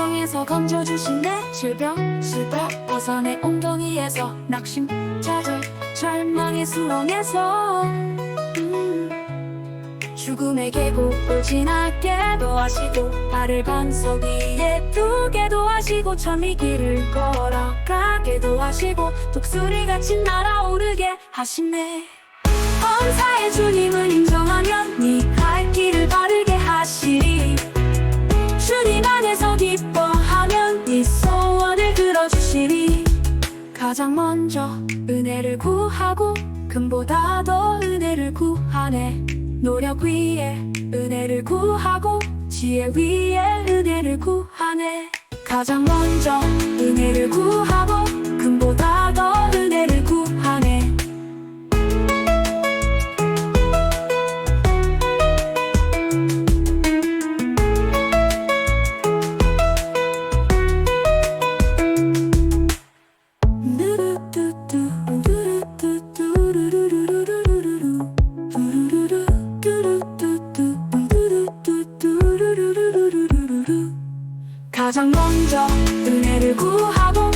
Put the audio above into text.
주님께서 건져주신 내 질병. 슬퍼 벗어내 엉덩이에서 낙심 좌절 절망의 수렁에서. 음, 죽음의 계곡을 지나게도 하시고 나를 반석 위에 두게도 하시고 천리 길을 걸어가게도 하시고 독수리같이 날아오르게 하시네. 범사의 주님을 인정하면 가장 먼저 은혜를 구하고 금보다 더 은혜를 구하네. 노력 위에 은혜를 구하고 지혜 위에 은혜를 구하네. 가장 먼저 은혜를 구하고 가장 먼저 은혜를 구하고